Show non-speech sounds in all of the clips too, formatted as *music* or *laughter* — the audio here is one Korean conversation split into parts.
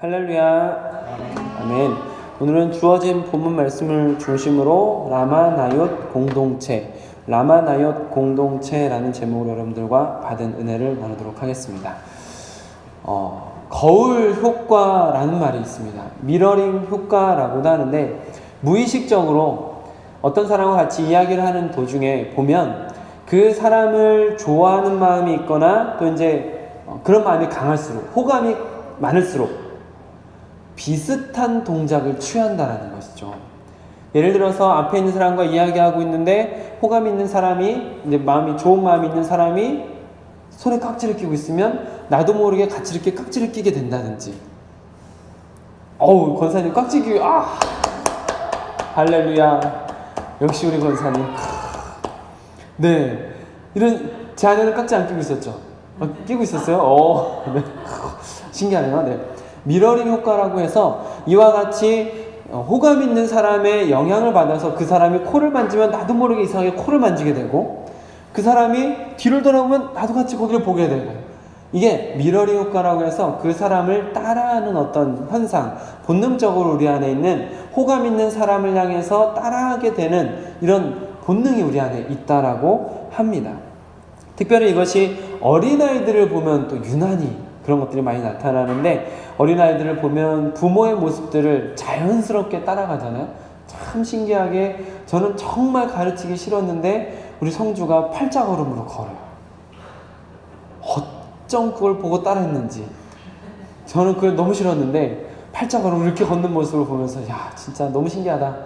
할렐루야. 아멘. 오늘은 주어진 본문 말씀을 중심으로 라마나옅 공동체, 라마나옅 공동체라는 제목으로 여러분들과 받은 은혜를 나누도록 하겠습니다. 어, 거울 효과라는 말이 있습니다. 미러링 효과라고도 하는데 무의식적으로 어떤 사람과 같이 이야기를 하는 도중에 보면 그 사람을 좋아하는 마음이 있거나 또 이제 어, 그런 마음이 강할수록 호감이 많을수록 비슷한 동작을 취한다라는 것이죠. 예를 들어서 앞에 있는 사람과 이야기하고 있는데 호감 있는 사람이 이제 마음이 좋은 마음이 있는 사람이 손에 깍지를 끼고 있으면 나도 모르게 같이 이렇게 깍지를 끼게 된다든지. 어우 권사님 깍지 끼고 아 할렐루야 역시 우리 권사님 네 이런 제 안에는 깍지 안 끼고 있었죠. 어, 끼고 있었어요? 어 *laughs* 네. 신기하네요. 네. 미러링 효과라고 해서 이와 같이 어, 호감 있는 사람의 영향을 받아서 그 사람이 코를 만지면 나도 모르게 이상하게 코를 만지게 되고 그 사람이 뒤를 돌아보면 나도 같이 거기를 보게 되고 이게 미러링 효과라고 해서 그 사람을 따라하는 어떤 현상 본능적으로 우리 안에 있는 호감 있는 사람을 향해서 따라하게 되는 이런 본능이 우리 안에 있다라고 합니다. 특별히 이것이 어린아이들을 보면 또 유난히 그런 것들이 많이 나타나는데 어린아이들을 보면 부모의 모습들을 자연스럽게 따라가잖아요. 참 신기하게 저는 정말 가르치기 싫었는데 우리 성주가 팔자 걸음으로 걸어요. 어쩜 그걸 보고 따라했는지 저는 그걸 너무 싫었는데 팔자 걸음 이렇게 걷는 모습을 보면서 야 진짜 너무 신기하다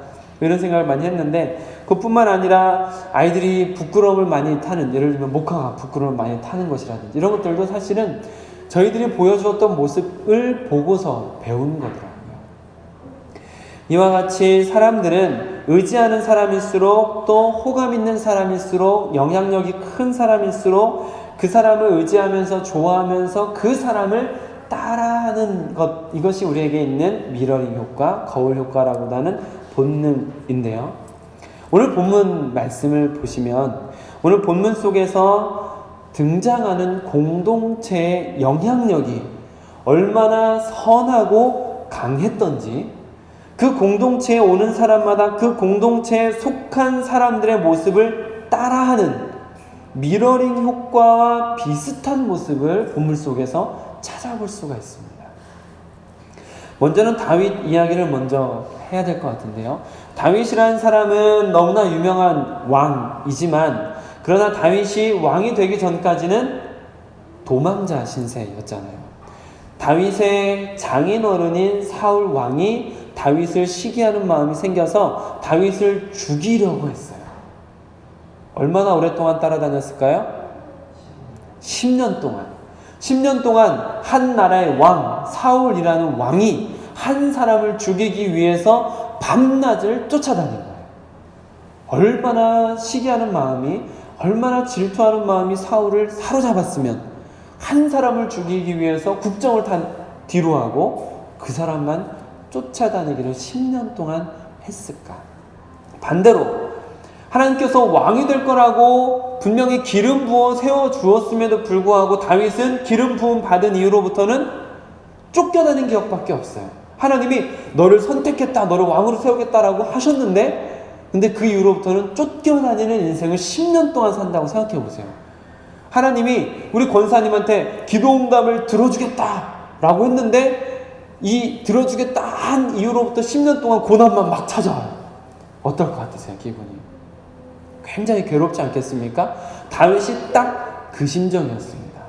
이런 생각을 많이 했는데 그뿐만 아니라 아이들이 부끄러움을 많이 타는 예를 들면 목화가 부끄러움을 많이 타는 것이라든지 이런 것들도 사실은 저희들이 보여주었던 모습을 보고서 배우는 거더라고요. 이와 같이 사람들은 의지하는 사람일수록 또 호감 있는 사람일수록 영향력이 큰 사람일수록 그 사람을 의지하면서 좋아하면서 그 사람을 따라하는 것 이것이 우리에게 있는 미러링 효과, 거울 효과라고 하는 본능인데요. 오늘 본문 말씀을 보시면 오늘 본문 속에서 등장하는 공동체의 영향력이 얼마나 선하고 강했던지 그 공동체에 오는 사람마다 그 공동체에 속한 사람들의 모습을 따라하는 미러링 효과와 비슷한 모습을 본문 속에서 찾아볼 수가 있습니다. 먼저는 다윗 이야기를 먼저 해야 될 것 같은데요. 다윗이라는 사람은 너무나 유명한 왕이지만 그러나 다윗이 왕이 되기 전까지는 도망자 신세였잖아요. 다윗의 장인어른인 사울 왕이 다윗을 시기하는 마음이 생겨서 다윗을 죽이려고 했어요. 얼마나 오랫동안 따라다녔을까요? 10년 동안. 10년 동안 한 나라의 왕, 사울이라는 왕이 한 사람을 죽이기 위해서 밤낮을 쫓아다닌 거예요. 얼마나 시기하는 마음이, 얼마나 질투하는 마음이 사울을 사로잡았으면 한 사람을 죽이기 위해서 국정을 다 뒤로 하고 그 사람만 쫓아다니기를 10년 동안 했을까? 반대로 하나님께서 왕이 될 거라고 분명히 기름 부어 세워 주었음에도 불구하고 다윗은 기름 부음 받은 이후로부터는 쫓겨다닌 기억밖에 없어요. 하나님이 너를 선택했다, 너를 왕으로 세우겠다라고 하셨는데, 근데 그 이후로부터는 쫓겨다니는 인생을 10년 동안 산다고 생각해 보세요. 하나님이 우리 권사님한테 기도응답을 들어주겠다 라고 했는데, 이 들어주겠다 한 이후로부터 10년 동안 고난만 막 찾아와요. 어떨 것 같으세요, 기분이? 굉장히 괴롭지 않겠습니까? 다윗이 딱 그 심정이었습니다.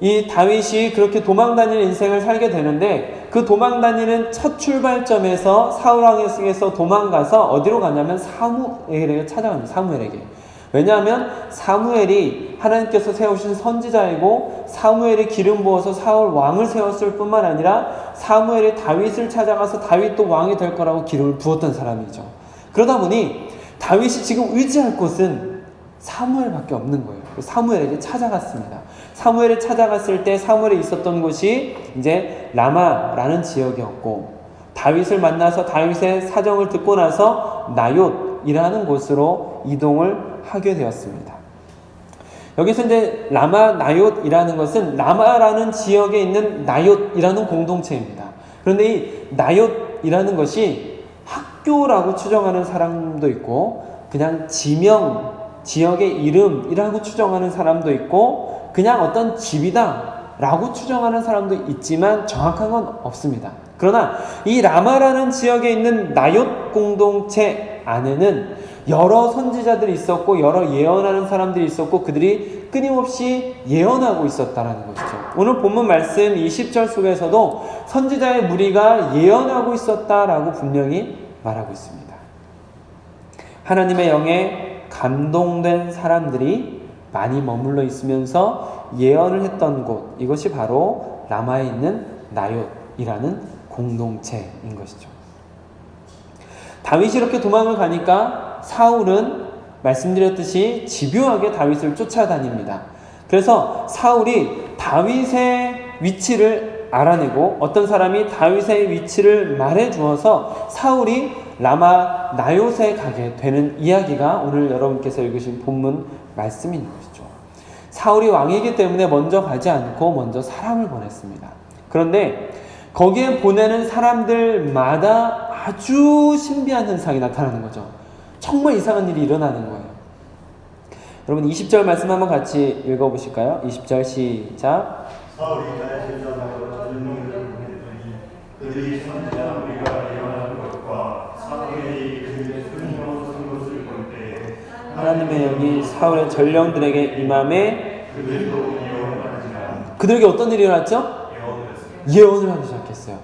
이 다윗이 그렇게 도망 다니는 인생을 살게 되는데 그 도망 다니는 첫 출발점에서 사울 왕에서 도망가서 어디로 가냐면 사무엘에게 찾아갑니다. 사무엘에게. 왜냐하면 사무엘이 하나님께서 세우신 선지자이고 사무엘이 기름 부어서 사울 왕을 세웠을 뿐만 아니라 사무엘이 다윗을 찾아가서 다윗도 왕이 될 거라고 기름을 부었던 사람이죠. 그러다 보니 다윗이 지금 의지할 곳은 사무엘밖에 없는 거예요. 사무엘에게 찾아갔습니다. 사무엘에 찾아갔을 때 사무엘에 있었던 곳이 이제 라마라는 지역이었고 다윗을 만나서 다윗의 사정을 듣고 나서 나옅이라는 곳으로 이동을 하게 되었습니다. 여기서 이제 라마 나옅이라는 것은 라마라는 지역에 있는 나옅이라는 공동체입니다. 그런데 이 나옅이라는 것이 학교라고 추정하는 사람도 있고 그냥 지명 지역의 이름이라고 추정하는 사람도 있고 그냥 어떤 집이다 라고 추정하는 사람도 있지만 정확한 건 없습니다. 그러나 이 라마라는 지역에 있는 나옅 공동체 안에는 여러 선지자들이 있었고 여러 예언하는 사람들이 있었고 그들이 끊임없이 예언하고 있었다라는 것이죠. 오늘 본문 말씀 20절 속에서도 선지자의 무리가 예언하고 있었다라고 분명히 말하고 있습니다. 하나님의 영에 감동된 사람들이 많이 머물러 있으면서 예언을 했던 곳 이것이 바로 라마에 있는 나옅이라는 공동체인 것이죠. 다윗이 이렇게 도망을 가니까 사울은 말씀드렸듯이 집요하게 다윗을 쫓아다닙니다. 그래서 사울이 다윗의 위치를 알아내고 어떤 사람이 다윗의 위치를 말해 주어서 사울이 라마 나요세 가게 되는 이야기가 오늘 여러분께서 읽으신 본문 말씀인 것이죠. 사울이 왕이기 때문에 먼저 가지 않고 먼저 사람을 보냈습니다. 그런데 거기에 보내는 사람들마다 아주 신비한 현상이 나타나는 거죠. 정말 이상한 일이 일어나는 거예요. 여러분 20절 말씀 한번 같이 읽어보실까요? 20절 시작. 하나님의 영이 사울의 전령들에게 임함에 그들에게 어떤 일이 일어났죠? 예언을 하기 시작했어요.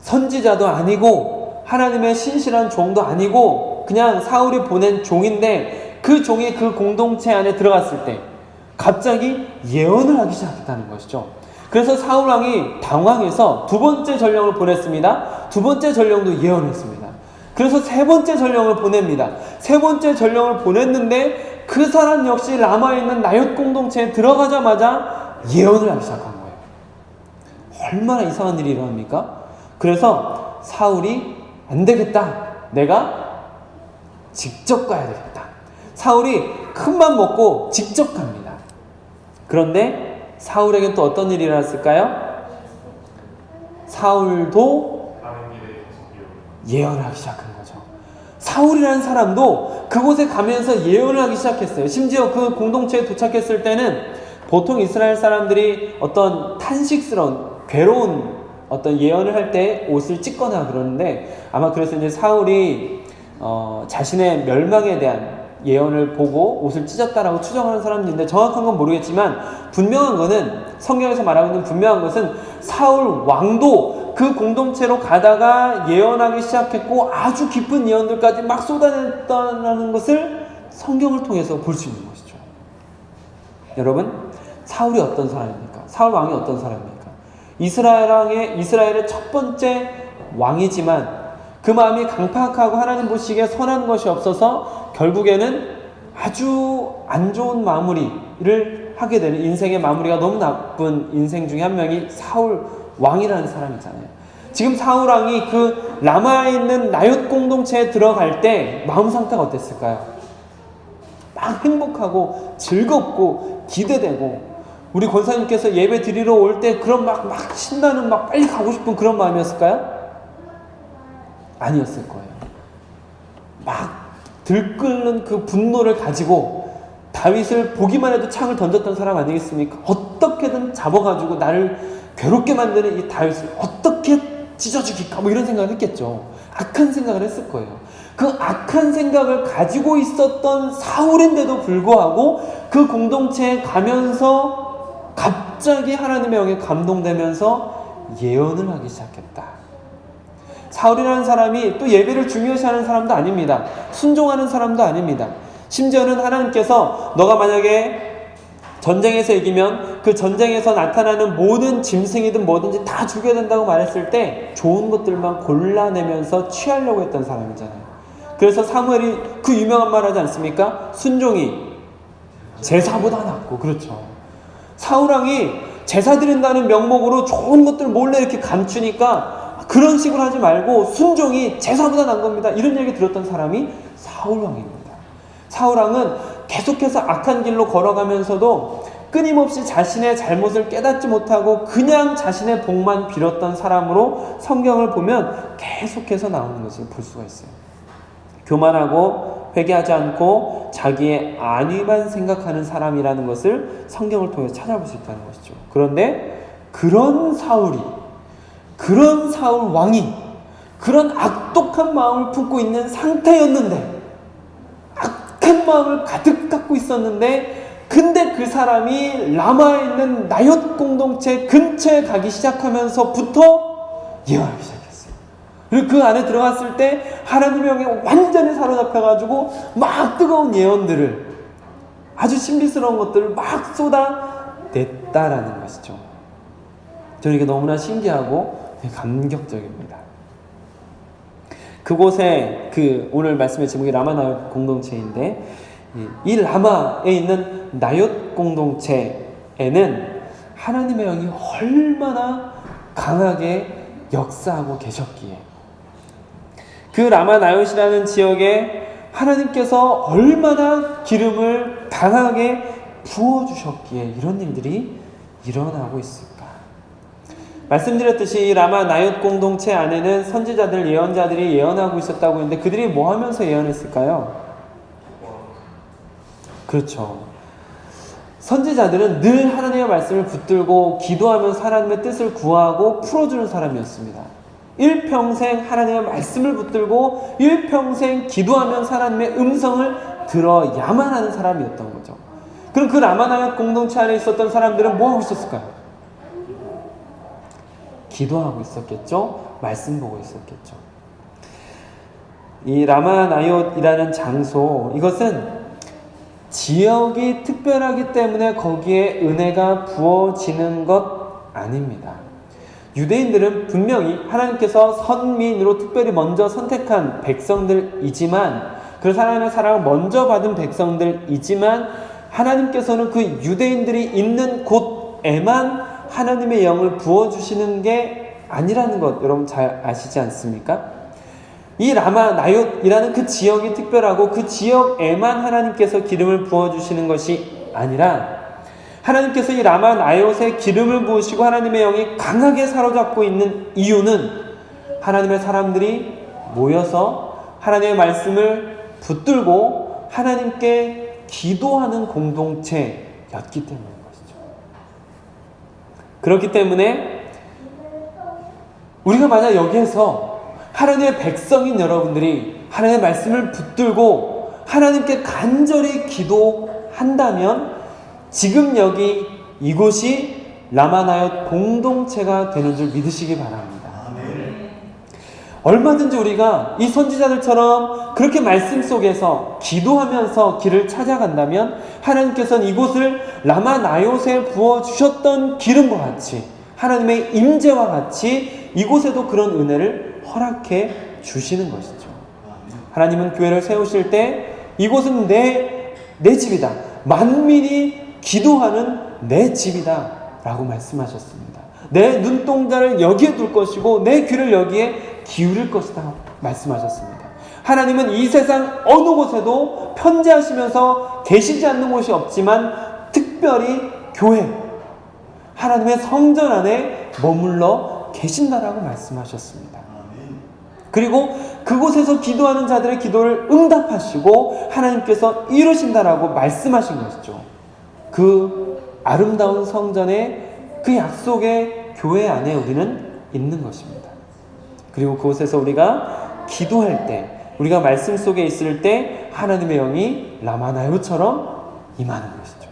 선지자도 아니고 하나님의 신실한 종도 아니고 그냥 사울이 보낸 종인데 그 종이 그 공동체 안에 들어갔을 때 갑자기 예언을 하기 시작했다는 것이죠. 그래서 사울 왕이 당황해서 두 번째 전령을 보냈습니다. 두 번째 전령도 예언했습니다. 그래서 세 번째 전령을 보냅니다. 세 번째 전령을 보냈는데 그 사람 역시 라마에 있는 나옅 공동체에 들어가자마자 예언을 하기 시작한 거예요. 얼마나 이상한 일이 일어납니까? 그래서 사울이 안 되겠다. 내가 직접 가야 되겠다. 사울이 큰맘 먹고 직접 갑니다. 그런데 사울에게 또 어떤 일이 일어났을까요? 사울도 예언. 예언을 하기 시작한 거죠. 사울이라는 사람도 그곳에 가면서 예언을 하기 시작했어요. 심지어 그 공동체에 도착했을 때는 보통 이스라엘 사람들이 어떤 탄식스러운 괴로운 어떤 예언을 할 때 옷을 찢거나 그러는데 아마 그래서 이제 사울이 어, 자신의 멸망에 대한 예언을 보고 옷을 찢었다라고 추정하는 사람들인데 정확한 건 모르겠지만 분명한 거는 성경에서 말하고 있는 분명한 것은 사울 왕도 그 공동체로 가다가 예언하기 시작했고 아주 깊은 예언들까지 막 쏟아냈다는 것을 성경을 통해서 볼 수 있는 것이죠. 여러분, 사울이 어떤 사람입니까? 사울 왕이 어떤 사람입니까? 이스라엘 왕의 이스라엘의 첫 번째 왕이지만 그 마음이 강팍하고 하나님 보시기에 선한 것이 없어서 결국에는 아주 안 좋은 마무리를 하게 되는 인생의 마무리가 너무 나쁜 인생 중에 한 명이 사울 왕이라는 사람이잖아요. 지금 사울 왕이 그 라마에 있는 나옅 공동체에 들어갈 때 마음 상태가 어땠을까요? 막 행복하고 즐겁고 기대되고 우리 권사님께서 예배 드리러 올 때 그런 막, 막 신나는 막 빨리 가고 싶은 그런 마음이었을까요? 아니었을 거예요. 막 들끓는 그 분노를 가지고 다윗을 보기만 해도 창을 던졌던 사람 아니겠습니까? 어떻게든 잡아가지고 나를 괴롭게 만드는 이 다윗을 어떻게 찢어죽일까? 뭐 이런 생각을 했겠죠. 악한 생각을 했을 거예요. 그 악한 생각을 가지고 있었던 사울인데도 불구하고 그 공동체에 가면서 갑자기 하나님의 영에 감동되면서 예언을 하기 시작했다. 사울이라는 사람이 또 예배를 중요시하는 사람도 아닙니다. 순종하는 사람도 아닙니다. 심지어는 하나님께서 너가 만약에 전쟁에서 이기면 그 전쟁에서 나타나는 모든 짐승이든 뭐든지 다 죽여야 된다고 말했을 때 좋은 것들만 골라내면서 취하려고 했던 사람이잖아요. 그래서 사무엘이 그 유명한 말 하지 않습니까? 순종이 제사보다 낫고 그렇죠. 사울왕이 제사 드린다는 명목으로 좋은 것들 몰래 이렇게 감추니까 그런 식으로 하지 말고 순종이 제사보다 난 겁니다. 이런 얘기 들었던 사람이 사울왕입니다. 사울왕은 계속해서 악한 길로 걸어가면서도 끊임없이 자신의 잘못을 깨닫지 못하고 그냥 자신의 복만 빌었던 사람으로 성경을 보면 계속해서 나오는 것을 볼 수가 있어요. 교만하고 회개하지 않고 자기의 안위만 생각하는 사람이라는 것을 성경을 통해서 찾아볼 수 있다는 것이죠. 그런데 그런 사울이 그런 사울 왕이 그런 악독한 마음을 품고 있는 상태였는데 악한 마음을 가득 갖고 있었는데 근데 그 사람이 라마에 있는 나얏 공동체 근처에 가기 시작하면서부터 예언하기 시작했어요. 그리고 그 안에 들어갔을 때 하나님의 영에 완전히 사로잡혀가지고 막 뜨거운 예언들을 아주 신비스러운 것들을 막 쏟아냈다라는 것이죠. 저는 이게 너무나 신기하고 감격적입니다. 그곳에 그 오늘 말씀의 제목이 라마나얏 공동체인데 이- 이 라마에 있는 나얏 공동체에는 하나님의 영이 얼마나 강하게 역사하고 계셨기에 그 라마 나얏이라는 지역에 하나님께서 얼마나 기름을 강하게 부어 주셨기에 이런 일들이 일어나고 있을까? 말씀드렸듯이 이 라마 나얏 공동체 안에는 선지자들 예언자들이 예언하고 있었다고 했는데 그들이 뭐 하면서 예언했을까요? 그렇죠. 선지자들은 늘 하나님의 말씀을 붙들고 기도하면서 하나님의 뜻을 구하고 풀어주는 사람이었습니다. 일평생 하나님의 말씀을 붙들고 일평생 기도하면서 하나님의 음성을 들어야만 하는 사람이었던 거죠. 그럼 그 라마나얏 공동체 안에 있었던 사람들은 뭐 하고 있었을까요? 기도하고 있었겠죠. 말씀 보고 있었겠죠. 이 라마나얏이라는 장소 이것은 지역이 특별하기 때문에 거기에 은혜가 부어지는 것 아닙니다. 유대인들은 분명히 하나님께서 선민으로 특별히 먼저 선택한 백성들이지만 그 하나님의 사랑을 먼저 받은 백성들이지만 하나님께서는 그 유대인들이 있는 곳에만 하나님의 영을 부어주시는 게 아니라는 것 여러분 잘 아시지 않습니까? 이 라마 나얏이라는 그 지역이 특별하고 그 지역에만 하나님께서 기름을 부어주시는 것이 아니라 하나님께서 이 라마 나얏에 기름을 부으시고 하나님의 영이 강하게 사로잡고 있는 이유는 하나님의 사람들이 모여서 하나님의 말씀을 붙들고 하나님께 기도하는 공동체였기 것이죠. 그렇기 때문에 우리가 만약 여기에서 하나님의 백성인 여러분들이 하나님의 말씀을 붙들고 하나님께 간절히 기도한다면 지금 여기 이곳이 라마나얏 공동체가 되는 줄 믿으시기 바랍니다. 얼마든지 우리가 이 선지자들처럼 그렇게 말씀 속에서 기도하면서 길을 찾아간다면 하나님께서는 이곳을 라마나얏에 부어 주셨던 기름과 같이 하나님의 임재와 같이 이곳에도 그런 은혜를 허락해 주시는 것이죠. 하나님은 교회를 세우실 때 이곳은 내, 내 집이다. 만민이 기도하는 내 집이다. 라고 말씀하셨습니다. 내 눈동자를 여기에 둘 것이고 내 귀를 여기에 기울일 것이다. 말씀하셨습니다. 하나님은 이 세상 어느 곳에도 편재하시면서 계시지 않는 곳이 없지만 특별히 교회, 하나님의 성전 안에 머물러 계신다라고 말씀하셨습니다. 그리고 그곳에서 기도하는 자들의 기도를 응답하시고 하나님께서 이루신다라고 말씀하신 것이죠. 그 아름다운 성전의 그 약속의 교회 안에 우리는 있는 것입니다. 그리고 그곳에서 우리가 기도할 때, 우리가 말씀 속에 있을 때 하나님의 영이 라마나요처럼 임하는 것이죠.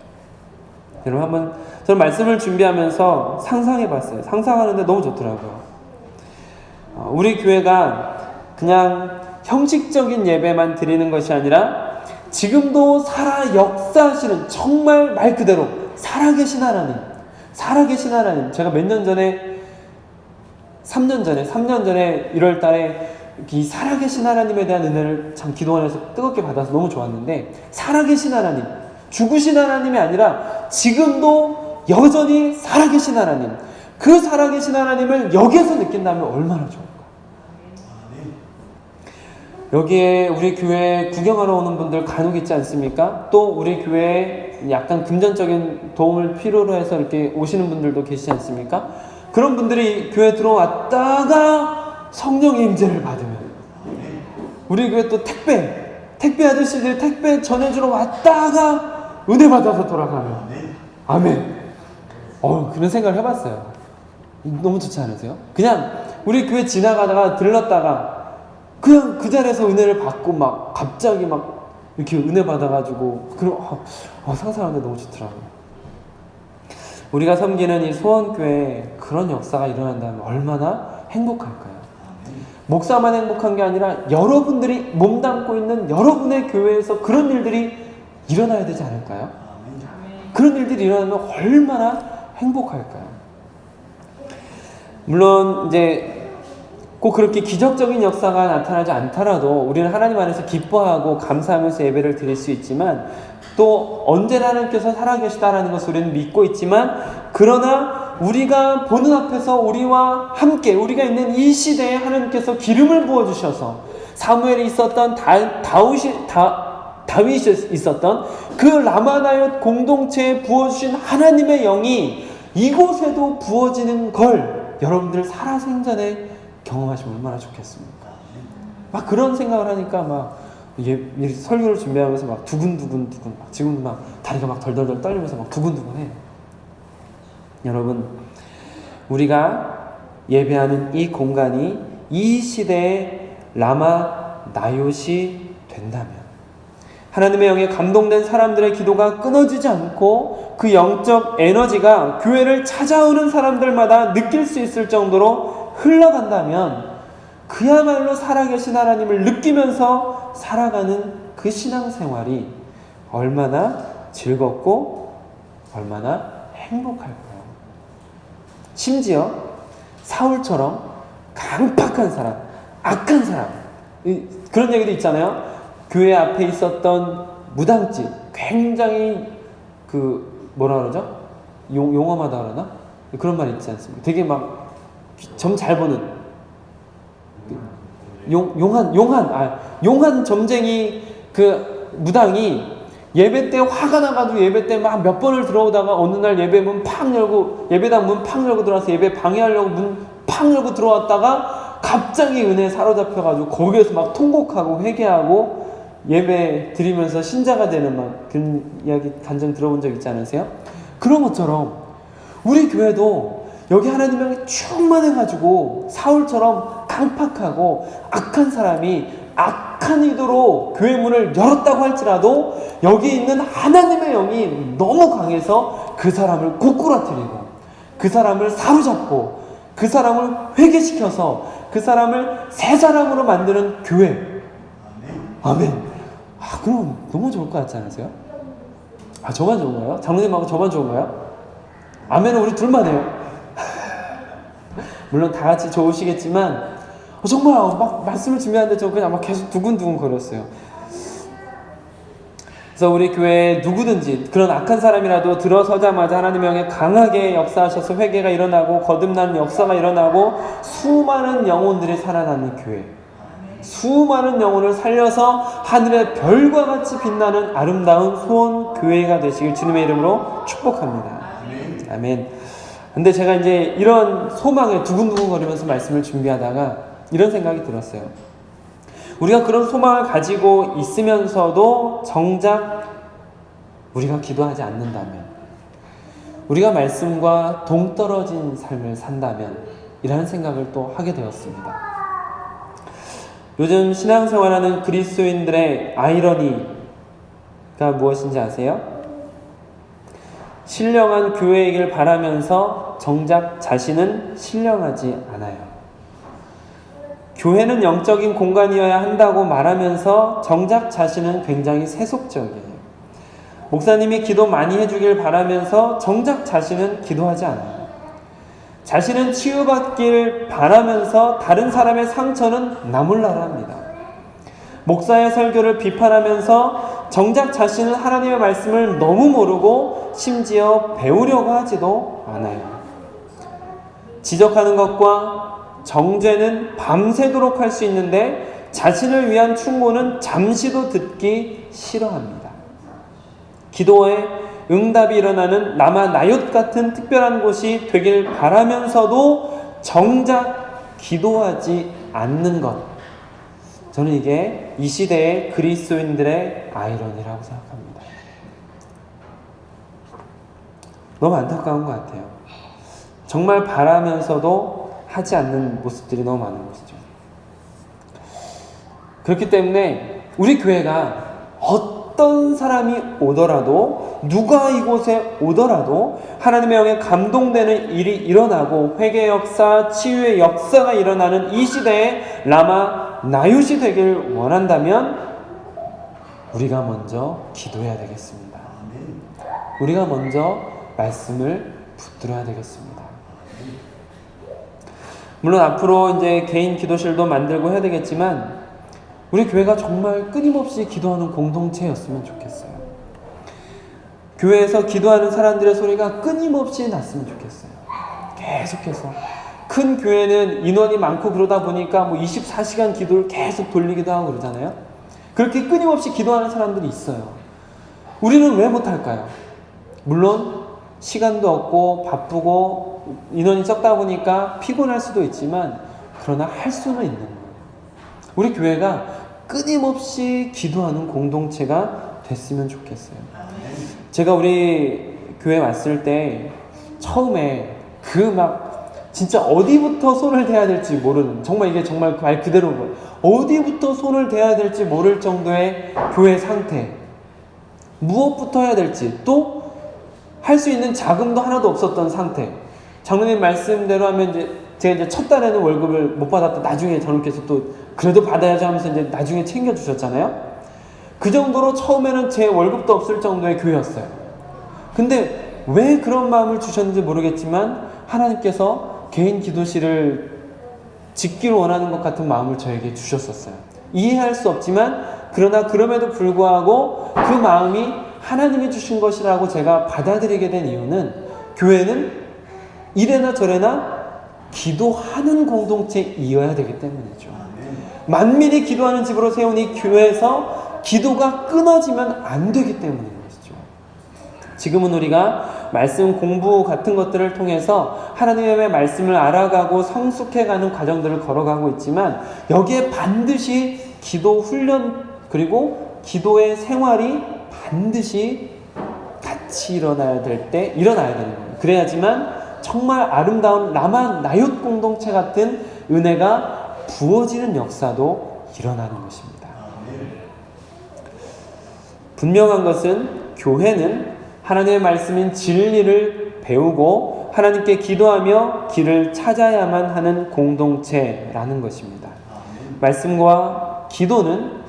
여러분 한번 저는 말씀을 준비하면서 상상해 봤어요. 상상하는데 너무 좋더라고요. 어, 우리 교회가 그냥 형식적인 예배만 드리는 것이 아니라 지금도 살아 역사하시는 정말 말 그대로 살아계신 하나님, 살아계신 하나님. 제가 몇 년 전에 3년 전에 3년 전에 1월 달에 이 살아계신 하나님에 대한 은혜를 참 기도원에서 뜨겁게 받아서 너무 좋았는데 살아계신 하나님, 죽으신 하나님이 아니라 지금도 여전히 살아계신 하나님, 그 살아계신 하나님을 여기에서 느낀다면 얼마나 좋을까? 여기에 우리 교회 구경하러 오는 분들 간혹 있지 않습니까? 또 우리 교회에 약간 금전적인 도움을 필요로 해서 이렇게 오시는 분들도 계시지 않습니까? 그런 분들이 교회 들어왔다가 성령의 임재를 받으면 우리 교회 또 택배 택배 아저씨들 택배 전해주러 왔다가 은혜 받아서 돌아가면 아멘. 어 그런 생각을 해봤어요. 너무 좋지 않으세요? 그냥 우리 교회 지나가다가 들렀다가 그냥 그 자리에서 은혜를 받고 막 갑자기 막 이렇게 은혜 받아가지고 그런 어, 어, 상상하는데 너무 좋더라고요. 우리가 섬기는 이 소원교회 그런 역사가 일어난다면 얼마나 행복할까요? 목사만 행복한 게 아니라 여러분들이 몸담고 있는 여러분의 교회에서 그런 일들이 일어나야 되지 않을까요? 그런 일들이 일어나면 얼마나 행복할까요? 물론 이제 꼭 그렇게 기적적인 역사가 나타나지 않더라도 우리는 하나님 안에서 기뻐하고 감사하면서 예배를 드릴 수 있지만 또 언제나 하나님께서 살아계시다라는 것을 우리는 믿고 있지만 그러나 우리가 보는 앞에서 우리와 함께 우리가 있는 이 시대에 하나님께서 기름을 부어 주셔서 사무엘이 있었던 다, 다윗이 다, 다윗이 있었던 그 라마나옳 공동체에 부어 주신 하나님의 영이 이곳에도 부어지는 걸 여러분들 살아생전에 경험하시면 얼마나 좋겠습니까? 막 그런 생각을 하니까 막 예, 이 설교를 준비하면서 막 두근두근 두근 막 지금도 막 다리가 막 덜덜덜 떨리면서 막 두근두근해. 여러분 우리가 예배하는 이 공간이 이 시대의 라마 나요시 된다면 하나님의 영에 감동된 사람들의 기도가 끊어지지 않고 그 영적 에너지가 교회를 찾아오는 사람들마다 느낄 수 있을 정도로 흘러간다면 그야말로 살아계신 하나님을 느끼면서 살아가는 그 신앙생활이 얼마나 즐겁고 얼마나 행복할까요? 심지어 사울처럼 강팍한 사람, 악한 사람 이- 그런 얘기도 있잖아요. 교회 앞에 있었던 무당집 굉장히 그 뭐라 그러죠? 용, 용험하다 그러나? 그런 말 있지 않습니까? 되게 막 점 잘 보는 용, 용한 용한 아 용한 점쟁이 그 무당이 예배 때 화가 나가지고 예배 때 막 몇 번을 들어오다가 어느 날 예배 문 팍 열고 예배당 문 팍 열고 들어와서 예배 방해하려고 문 팍 열고 들어왔다가 갑자기 은혜에 사로잡혀가지고 거기에서 막 통곡하고 회개하고 예배 드리면서 신자가 되는 막 그런 이야기 간증 들어본 적 있지 않으세요? 그런 것처럼 우리 교회도 여기 하나님의 충만해가지고 사울처럼 강팍하고 악한 사람이 악한 의도로 교회 문을 열었다고 할지라도 여기 있는 하나님의 영이 너무 강해서 그 사람을 고꾸라뜨리고 그 사람을 사로잡고 그 사람을 회개시켜서 그 사람을 새 사람으로 만드는 교회. 아멘. 아, 그럼 너무 좋을 것 같지 않으세요? 아, 저만 좋은가요? 장로님하고 저만 좋은가요? 아멘은 우리 둘만 해요. *laughs* 물론 다 같이 좋으시겠지만 어, 정말 막 말씀을 준비하는데 저 그냥 막 계속 두근두근 거렸어요. 그래서 우리 교회에 누구든지 그런 악한 사람이라도 들어서자마자 하나님의 영에 강하게 역사하셔서 회개가 일어나고 거듭나는 역사가 일어나고 수많은 영혼들이 살아나는 교회. 수많은 영혼을 살려서 하늘의 별과 같이 빛나는 아름다운 소원 교회가 되시길 주님의 이름으로 축복합니다. 아멘. 근데 제가 이제 이런 소망에 두근두근 거리면서 말씀을 준비하다가 이런 생각이 들었어요. 우리가 그런 소망을 가지고 있으면서도 정작 우리가 기도하지 않는다면, 우리가 말씀과 동떨어진 삶을 산다면, 이라는 생각을 또 하게 되었습니다. 요즘 신앙생활하는 그리스도인들의 아이러니가 무엇인지 아세요? 신령한 교회이길 바라면서 정작 자신은 신령하지 않아요. 교회는 영적인 공간이어야 한다고 말하면서 정작 자신은 굉장히 세속적이에요. 목사님이 기도 많이 해주길 바라면서 정작 자신은 기도하지 않아요. 자신은 치유받길 바라면서 다른 사람의 상처는 나몰라라 합니다. 목사의 설교를 비판하면서 정작 자신은 하나님의 말씀을 너무 모르고 심지어 배우려고 하지도 않아요. 지적하는 것과 정죄는 밤새도록 할 수 있는데 자신을 위한 충고는 잠시도 듣기 싫어합니다. 기도에 응답이 일어나는 라마 나얏 같은 특별한 곳이 되길 바라면서도 정작 기도하지 않는 것. 저는 이게 이 시대의 그리스도인들의 아이러니라고 생각합니다. 너무 안타까운 것 같아요. 정말 바라면서도 하지 않는 모습들이 너무 많은 것이죠. 그렇기 때문에 우리 교회가 어떤 사람이 오더라도 누가 이곳에 오더라도 하나님의 영에 감동되는 일이 일어나고 회개 역사, 치유의 역사가 일어나는 이 시대에 라마 나얏이 되길 원한다면 우리가 먼저 기도해야 되겠습니다. 우리가 먼저 말씀을 붙들어야 되겠습니다. 물론 앞으로 이제 개인 기도실도 만들고 해야 되겠지만 우리 교회가 정말 끊임없이 기도하는 공동체였으면 좋겠어요. 교회에서 기도하는 사람들의 소리가 끊임없이 났으면 좋겠어요. 계속해서. 큰 교회는 인원이 많고 그러다 보니까 뭐 24시간 기도를 계속 돌리기도 하고 그러잖아요. 그렇게 끊임없이 기도하는 사람들이 있어요. 우리는 왜 못할까요? 물론 시간도 없고 바쁘고 인원이 적다 보니까 피곤할 수도 있지만 그러나 할 수는 있는 거예요. 우리 교회가 끊임없이 기도하는 공동체가 됐으면 좋겠어요. 제가 우리 교회 왔을 때 처음에 그 막 진짜 어디부터 손을 대야 될지 모르는 정말 이게 정말 말 그대로인 거예요. 어디부터 손을 대야 될지 모를 정도의 교회 상태. 무엇부터 해야 될지 또 할 수 있는 자금도 하나도 없었던 상태. 장로님 말씀대로 하면 이제 제가 이제 첫 달에는 월급을 못 받았다. 나중에 장로님께서 또 그래도 받아야죠 하면서 이제 나중에 챙겨 주셨잖아요. 그 정도로 처음에는 제 월급도 없을 정도의 교회였어요. 근데 왜 그런 마음을 주셨는지 모르겠지만 하나님께서 개인 기도실을 짓기를 원하는 것 같은 마음을 저에게 주셨었어요. 이해할 수 없지만 그러나 그럼에도 불구하고 그 마음이 하나님이 주신 것이라고 제가 받아들이게 된 이유는 교회는 이래나 저래나 기도하는 공동체이어야 되기 때문이죠. 만민이 기도하는 집으로 세운 이 교회에서 기도가 끊어지면 안 되기 때문인 것이죠. 지금은 우리가 말씀 공부 같은 것들을 통해서 하나님의 말씀을 알아가고 성숙해가는 과정들을 걸어가고 있지만 여기에 반드시 기도 훈련 그리고 기도의 생활이 반드시 같이 일어나야 될 때 일어나야 되는 거예요. 그래야지만 정말 아름다운 라마 나얏 공동체 같은 은혜가 부어지는 역사도 일어나는 것입니다. 분명한 것은 교회는 하나님의 말씀인 진리를 배우고 하나님께 기도하며 길을 찾아야만 하는 공동체라는 것입니다. 말씀과 기도는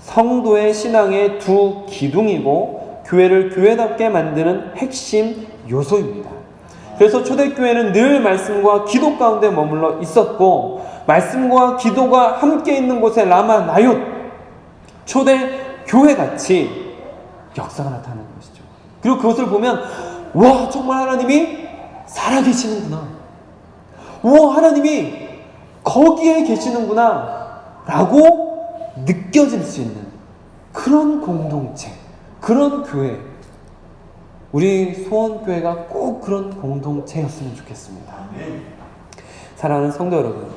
성도의 신앙의 두 기둥이고 교회를 교회답게 만드는 핵심 요소입니다. 그래서 초대교회는 늘 말씀과 기도 가운데 머물러 있었고 말씀과 기도가 함께 있는 곳에 라마 나얏 초대 교회 같이 역사가 나타나는 것이죠. 그리고 그것을 보면 와 정말 하나님이 살아계시는구나. 와 하나님이 거기에 계시는구나 라고 느껴질 수 있는 그런 공동체, 그런 교회. 우리 소원교회가 꼭 그런 공동체였으면 좋겠습니다. 사랑하는 성도 여러분,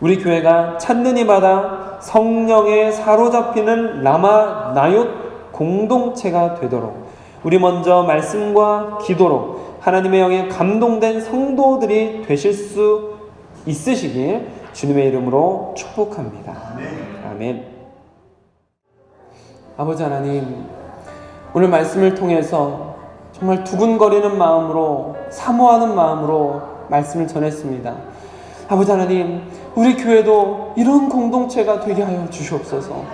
우리 교회가 찾는 이마다 성령에 사로잡히는 라마 나얏 공동체가 되도록 우리 먼저 말씀과 기도로 하나님의 영에 감동된 성도들이 되실 수 있으시길 주님의 이름으로 축복합니다. 아멘. 아버지 하나님, 오늘 말씀을 통해서 정말 두근거리는 마음으로 사모하는 마음으로 말씀을 전했습니다. 아버지 하나님, 우리 교회도 이런 공동체가 되게 하여 주시옵소서.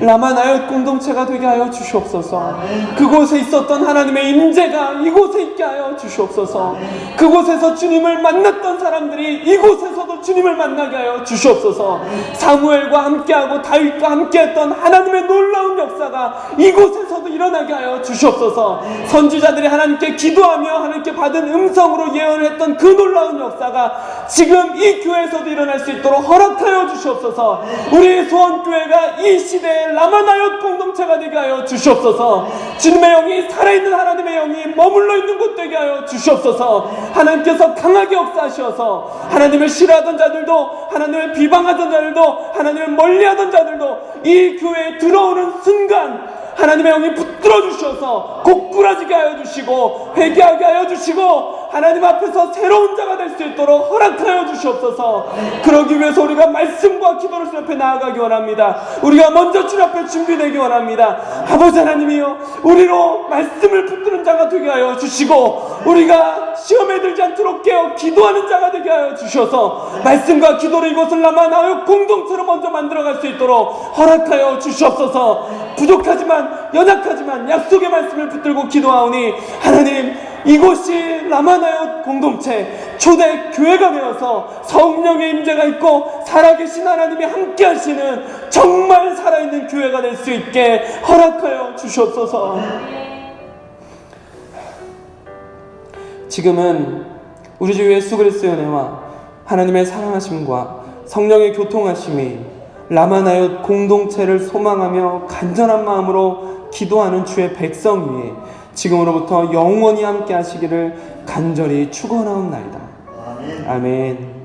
라마나얏 공동체가 되게 하여 주시옵소서. 그곳에 있었던 하나님의 임재가 이곳에 있게 하여 주시옵소서. 그곳에서 주님을 만났던 사람들이 이곳에서도 주님을 만나게 하여 주시옵소서. 사무엘과 함께하고 다윗과 함께했던 하나님의 놀라운 역사가 이곳에서도 일어나게 하여 주시옵소서. 선지자들이 하나님께 기도하며 하나님께 받은 음성으로 예언했던 그 놀라운 역사가 지금 이 교회에서도 일어날 수 있도록 허락하여 주시옵소서. 우리 소원교회가 이 시대 의 라마나옅 공동체가 되게 하여 주시옵소서. 주님의 영이 살아있는 하나님의 영이 머물러 있는 곳 되게 하여 주시옵소서. 하나님께서 강하게 역사하셔서 하나님을 싫어하던 자들도 하나님을 비방하던 자들도 하나님을 멀리하던 자들도 이 교회에 들어오는 순간 하나님의 영이 붙들어 주셔서 곧꾸라지게 하여 주시고 회개하게 하여 주시고 하나님 앞에서 새로운 자가 될 수 있도록 허락하여 주시옵소서. 그러기 위해서 우리가 말씀과 기도를 주 앞에 나아가기 원합니다. 우리가 먼저 주 앞에 준비되기 원합니다. 아버지 하나님이여 우리로 말씀을 붙드는 자가 되게 하여 주시고 우리가 시험에 들지 않도록 깨어 기도하는 자가 되게 하여 주셔서 말씀과 기도로 이곳을 남아나요 공동체로 먼저 만들어갈 수 있도록 허락하여 주시옵소서 부족하지만 연약하지만 약속의 말씀을 붙들고 기도하오니 하나님 이곳이 라마나요 공동체 초대 교회가 되어서 성령의 임재가 있고 살아계신 하나님이 함께 하시는 정말 살아있는 교회가 될 수 있게 허락하여 주시옵소서. 지금은 우리 주 예수 그리스도의 은혜와 하나님의 사랑하심과 성령의 교통하심이 라마나요 공동체를 소망하며 간절한 마음으로 기도하는 주의 백성 위에 지금으로부터 영원히 함께 하시기를 간절히 축원하옵나이다. 아멘. 아멘.